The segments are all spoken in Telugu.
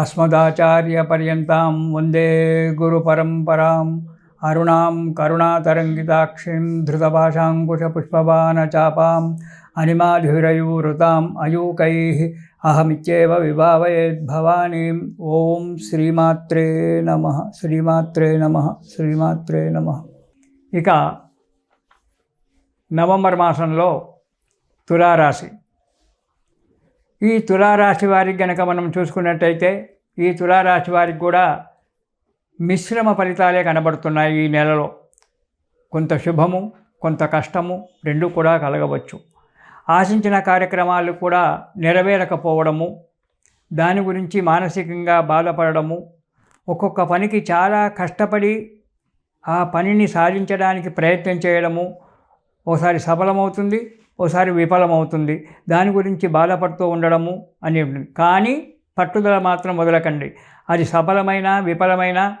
అస్మదాచార్యపర్యంతాం వందే గురుపరంపరాం అరుణాం కరుణాతరంగితాక్షిం ధృతపాశాంకుశపుష్పబాణచాపాం అనిమాధురయూరుతాం అయూకై అహమిత్యేవ విభావయేద్భవానీం ఓం శ్రీమాత్రే నమ శ్రీమాత్రే నమ శ్రీమాత్రే నమ ఇక నవంబర్ మాసంలో తులారాశి. ఈ తులారాశి వారికి గనక మనం చూసుకున్నట్టయితే ఈ తులారాశి వారికి కూడా మిశ్రమ ఫలితాలే కనబడుతున్నాయి ఈ నెలలో. కొంత శుభము కొంత కష్టము రెండు కూడా కలగవచ్చు. ఆశించిన కార్యక్రమాలు కూడా నెరవేరకపోవడము దాని గురించి మానసికంగా బాధపడము ఒక్కొక్క పనికి చాలా కష్టపడి ఆ పనిని సాధించడానికి ప్రయత్నం చేయడము ఓసారి సఫలమవుతుంది. ఓసారి విఫలమవుతుంది. దాని గురించి బాధపడుతూ ఉండడము అని కానీ పట్టుదల మాత్రం వదలకండి. అది సఫలమైన విఫలమైన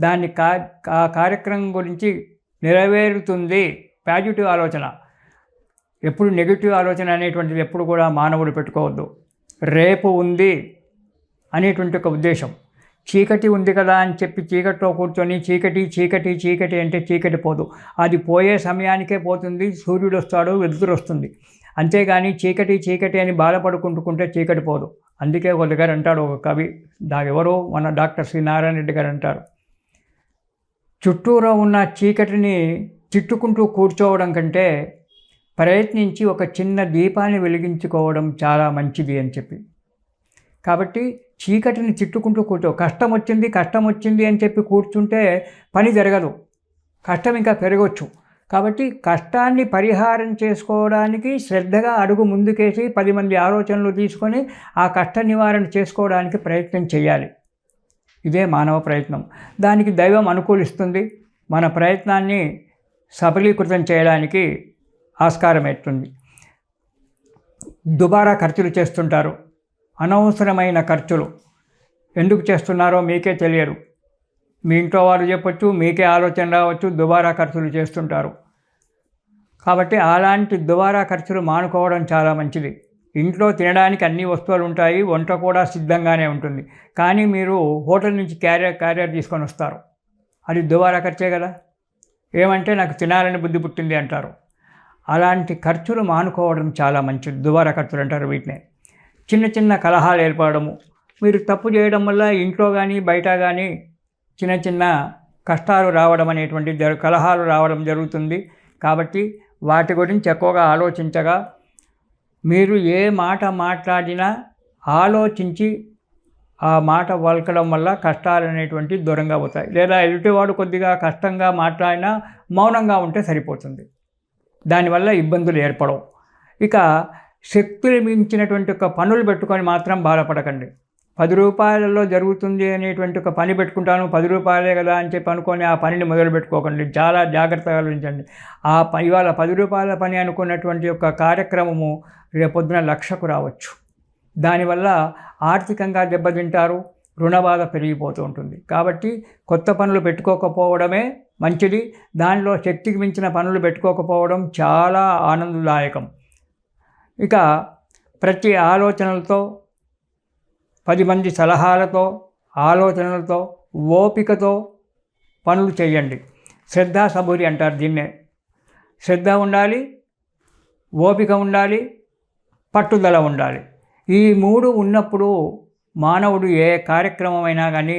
దాన్ని కా ఆ కార్యక్రమం గురించి నెరవేరుతుంది. పాజిటివ్ ఆలోచన. ఎప్పుడు నెగిటివ్ ఆలోచన అనేటువంటిది ఎప్పుడు కూడా మానవుడు పెట్టుకోవద్దు. రేపు ఉంది అనేటువంటి ఒక ఉద్దేశం. చీకటి ఉంది కదా అని చెప్పి చీకటిలో కూర్చొని చీకటి చీకటి చీకటి అంటే చీకటి పోదు. అది పోయే సమయానికే పోతుంది సూర్యుడు వస్తాడు వెలుతురు వస్తుంది. అంతేగాని చీకటి చీకటి అని బాధపడుకుంటుకుంటే చీకటి పోదు. అందుకే ఒక దగ్గర అంటాడు ఒక కవి దా ఎవరో మన డాక్టర్ శ్రీ నారాయణ రెడ్డి గారు అంటారు. చుట్టూరా ఉన్న చీకటిని తిట్టుకుంటూ కూర్చోవడం కంటే ప్రయత్నించి ఒక చిన్న దీపాన్ని వెలిగించుకోవడం చాలా మంచిది అని చెప్పి. కాబట్టి చీకటిని చిట్టుకుంటూ కూర్చో. కష్టం వచ్చింది కష్టం వచ్చింది అని చెప్పి కూర్చుంటే పని జరగదు. కష్టం ఇంకా పెరగవచ్చు కాబట్టి కష్టాన్ని పరిహారం చేసుకోవడానికి శ్రద్ధగా అడుగు ముందుకేసి పది మంది ఆలోచనలు తీసుకొని ఆ కష్ట నివారణ చేసుకోవడానికి ప్రయత్నం చేయాలి. ఇదే మానవ ప్రయత్నం. దానికి దైవం అనుకూలిస్తుంది. మన ప్రయత్నాన్ని సఫలీకృతం చేయడానికి ఆస్కారం ఎట్టుంది? దుబారా ఖర్చులు చేస్తుంటారు. అనవసరమైన ఖర్చులు. ఎందుకు చేస్తున్నారో మీకే తెలియరు మీ ఇంట్లో వారు చెప్పొచ్చు మీకే ఆలోచన రావచ్చు దుబారా ఖర్చులు చేస్తుంటారు. కాబట్టి అలాంటి దుబారా ఖర్చులు మానుకోవడం చాలా మంచిది. ఇంట్లో తినడానికి అన్ని వస్తువులు ఉంటాయి వంట కూడా సిద్ధంగానే ఉంటుంది. కానీ మీరు హోటల్ నుంచి క్యారియర్ క్యారియర్ తీసుకొని వస్తారు. అది దుబారా ఖర్చే కదా? ఏమంటే నాకు తినాలని బుద్ధి పుట్టింది అంటారు. అలాంటి ఖర్చులు మానుకోవడం చాలా మంచిది. దుబారా ఖర్చులు అంటారు వీటిని. చిన్న చిన్న కలహాలు ఏర్పడము. మీరు తప్పు చేయడం వల్ల ఇంట్లో కానీ బయట కానీ చిన్న చిన్న కష్టాలు రావడం అనేటువంటి జరు కలహాలు రావడం జరుగుతుంది. కాబట్టి వాటి గురించి ఎక్కువగా ఆలోచించగా మీరు ఏ మాట మాట్లాడినా ఆలోచించి ఆ మాట వలకడం వల్ల కష్టాలు అనేటువంటి దూరంగా పోతాయి. లేదా ఎదుటివాడు కొద్దిగా కష్టంగా మాట్లాడినా మౌనంగా ఉంటే సరిపోతుంది. దానివల్ల ఇబ్బందులు ఏర్పడవు. ఇక శక్తులు మించినటువంటి ఒక పనులు పెట్టుకొని మాత్రం బాధపడకండి. పది రూపాయలలో జరుగుతుంది అనేటువంటి ఒక పని పెట్టుకుంటాను పది రూపాయలే కదా అని చెప్పి అనుకొని ఆ పనిని మొదలు పెట్టుకోకండి. చాలా జాగ్రత్తగా ఆలోచించండి. ఆ ప- ఇవాళ పది రూపాయల పని అనుకున్నటువంటి ఒక కార్యక్రమము రేపొద్దున లక్షకు రావచ్చు. దానివల్ల ఆర్థికంగా దెబ్బతింటారు రుణబాధ పెరిగిపోతూ ఉంటుంది. కాబట్టి కొత్త పనులు పెట్టుకోకపోవడమే మంచిది. దానిలో శక్తికి మించిన పనులు పెట్టుకోకపోవడం చాలా ఆనందదాయకం. ఇక ప్రతి ఆలోచనలతో పది మంది సలహాలతో ఆలోచనలతో ఓపికతో పనులు చేయండి. శ్రద్ధా సబూరి అంటారు దీన్నే. శ్రద్ధ ఉండాలి ఓపిక ఉండాలి పట్టుదల ఉండాలి. ఈ మూడు ఉన్నప్పుడు మానవుడు ఏ కార్యక్రమమైనా కానీ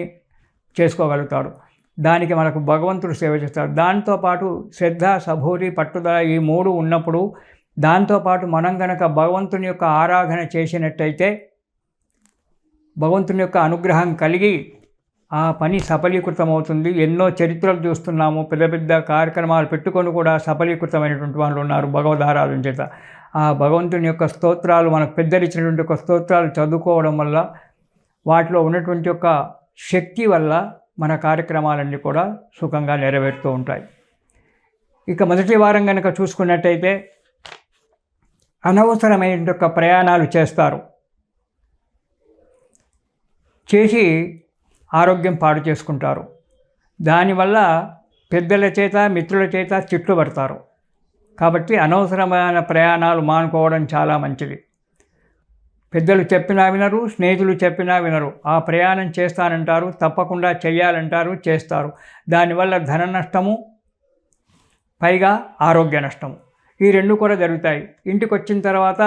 చేసుకోగలుగుతాడు. దానికి మనకు భగవంతుడు సేవ చేస్తాడు. దాంతోపాటు శ్రద్ధ సభూరి పట్టుదల ఈ మూడు ఉన్నప్పుడు దాంతోపాటు మనం గనక భగవంతుని యొక్క ఆరాధన చేసినట్టయితే భగవంతుని యొక్క అనుగ్రహం కలిగి ఆ పని సఫలీకృతమవుతుంది. ఎన్నో చరిత్రలు చూస్తున్నాము. పెద్ద పెద్ద కార్యక్రమాలు పెట్టుకొని కూడా సఫలీకృతమైనటువంటి వాళ్ళు ఉన్నారు భగవద్ధారాధన చేత. ఆ భగవంతుని యొక్క స్తోత్రాలు మనకు పెద్దరిచ్చినటువంటి యొక్క ఒక స్తోత్రాలు చదువుకోవడం వల్ల వాటిలో ఉన్నటువంటి యొక్క శక్తి వల్ల మన కార్యక్రమాలన్నీ కూడా సుఖంగా నెరవేరుతూ ఉంటాయి. ఇక మొదటి వారం కనుక చూసుకున్నట్టయితే అనవసరమైన యొక్క ప్రయాణాలు చేస్తారు. చేసి ఆరోగ్యం పాడు చేసుకుంటారు. దానివల్ల పెద్దల చేత మిత్రుల చేత చిట్లు పడతారు. కాబట్టి అనవసరమైన ప్రయాణాలు మానుకోవడం చాలా మంచిది. పెద్దలు చెప్పినా వినరు స్నేహితులు చెప్పినా వినరు. ఆ ప్రయాణం చేస్తానంటారు తప్పకుండా చేయాలంటారు చేస్తారు. దానివల్ల ధన నష్టము పైగా ఆరోగ్య నష్టము. ఈ రెండు కూడా జరుగుతాయి. ఇంటికి వచ్చిన తర్వాత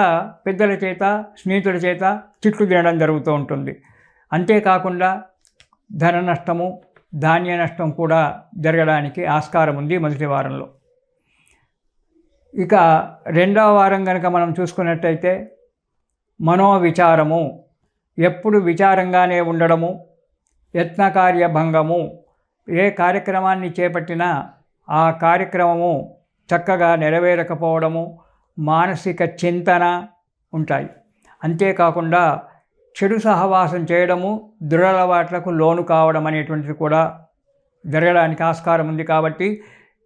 పెద్దల చేత స్నేహితుల చేత చిట్లు తినడం జరుగుతూ ఉంటుంది. అంతేకాకుండా ధన నష్టము ధాన్య నష్టం కూడా జరగడానికి ఆస్కారం ఉంది మొదటి వారంలో. ఇక రెండవ వారం కనుక మనం చూసుకున్నట్టయితే మనోవిచారము ఎప్పుడు విచారంగానే ఉండడము యత్నకార్య భంగము ఏ కార్యక్రమాన్ని చేపట్టినా ఆ కార్యక్రమము చక్కగా నెరవేరకపోవడము మానసిక చింతన ఉంటాయి. అంతేకాకుండా చెడు సహవాసం చేయడము దురలవాట్లకు లోను కావడం అనేటువంటిది కూడా జరగడానికి ఆస్కారం ఉంది కాబట్టి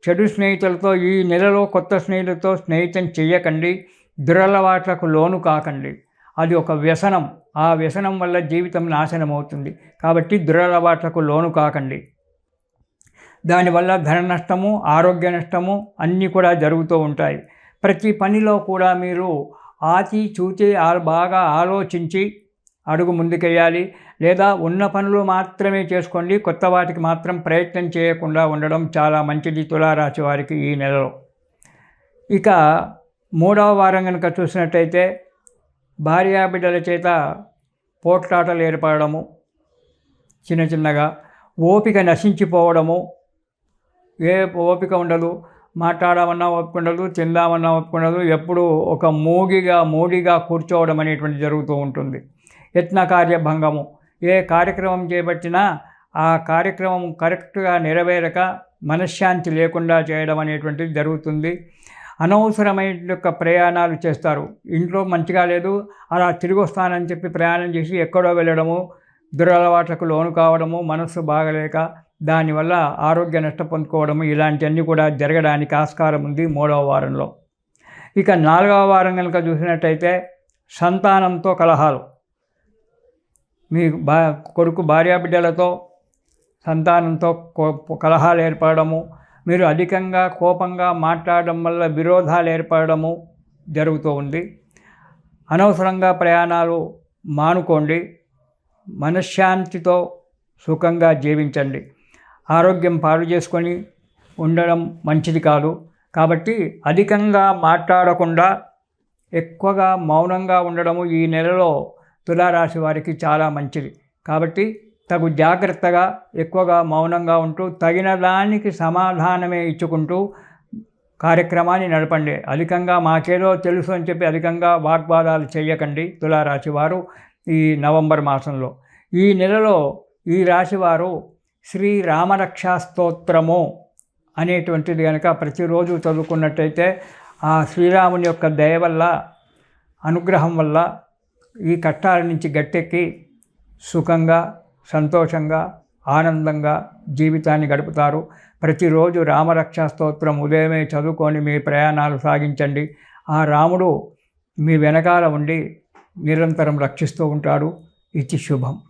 చెడు స్నేహితులతో ఈ నెలలో కొత్త స్నేహితులతో స్నేహితం చెయ్యకండి దురలవాట్లకు లోను కాకండి. అది ఒక వ్యసనం. ఆ వ్యసనం వల్ల జీవితం నాశనం అవుతుంది కాబట్టి దురలవాట్లకు లోను కాకండి. దానివల్ల ధన నష్టము ఆరోగ్య నష్టము అన్నీ కూడా జరుగుతూ ఉంటాయి. ప్రతి పనిలో కూడా మీరు ఆచి చూచి బాగా ఆలోచించి అడుగు ముందుకెయ్యాలి. లేదా ఉన్న పనులు మాత్రమే చేసుకోండి. కొత్త వాటికి మాత్రం ప్రయత్నం చేయకుండా ఉండడం చాలా మంచిది తులారాశి వారికి ఈ నెలలో. ఇక మూడవ వారం కనుక చూసినట్టయితే భార్యాబిడ్డల చేత పోట్లాటలు ఏర్పడము చిన్న చిన్నగా ఓపిక నశించిపోవడము ఏ ఓపిక ఉండదు మాట్లాడమన్నా ఓపిక ఉండదు తిందామన్నా ఓపిక ఉండదు ఎప్పుడు ఒక మూగిగా మూడిగా కూర్చోవడం అనేటువంటి జరుగుతూ ఉంటుంది. యత్న కార్యభంగము ఏ కార్యక్రమం చేపట్టినా ఆ కార్యక్రమం కరెక్ట్గా నెరవేరక మనశ్శాంతి లేకుండా చేయడం అనేటువంటిది జరుగుతుంది. అనవసరమైన యొక్క ప్రయాణాలు చేస్తారు. ఇంట్లో మంచిగా లేదు అలా తిరిగి వస్తానని చెప్పి ప్రయాణం చేసి ఎక్కడో వెళ్ళడము దురలవాట్లకు లోను కావడము మనస్సు బాగలేక దానివల్ల ఆరోగ్య నష్టం పొందుకోవడము ఇలాంటివన్నీ కూడా జరగడానికి ఆస్కారం ఉంది మూడవ వారంలో. ఇక నాలుగవ వారం కనుక చూసినట్టయితే సంతానంతో కలహాలు. మీ బా కొడుకు భార్యాబిడ్డలతో సంతానంతో కలహాలు ఏర్పడము. మీరు అధికంగా కోపంగా మాట్లాడడం వల్ల విరోధాలు ఏర్పడము జరుగుతూ ఉంది. అనవసరంగా ప్రయాణాలు మానుకోండి. మనశ్శాంతితో సుఖంగా జీవించండి. ఆరోగ్యం పాడు చేసుకొని ఉండడం మంచిది కాదు. కాబట్టి అధికంగా మాట్లాడకుండా ఎక్కువగా మౌనంగా ఉండడము ఈ నెలలో తులారాశి వారికి చాలా మంచిది. కాబట్టి తగు జాగ్రత్తగా ఎక్కువగా మౌనంగా ఉంటూ తగిన దానికి సమాధానమే ఇచ్చుకుంటూ కార్యక్రమాన్ని నడపండి. అధికంగా మాకేదో తెలుసు అని చెప్పి అధికంగా వాగ్వాదాలు చేయకండి తులారాశి వారు ఈ నవంబర్ మాసంలో. ఈ నెలలో ఈ రాశివారు స్తోత్రము అనేటువంటిది కనుక ప్రతిరోజు చదువుకున్నట్టయితే ఆ శ్రీరాముని యొక్క దయ వల్ల అనుగ్రహం వల్ల ఈ కష్టాల నుంచి గట్టెక్కి సుఖంగా సంతోషంగా ఆనందంగా జీవితాన్ని గడుపుతారు. ప్రతిరోజు రామరక్షా స్తోత్రం ఉదయమే చదువుకొని మీ ప్రయాణాలు సాగించండి. ఆ రాముడు మీ వెనకాల ఉండి నిరంతరం రక్షిస్తూ ఉంటాడు. ఇది శుభం.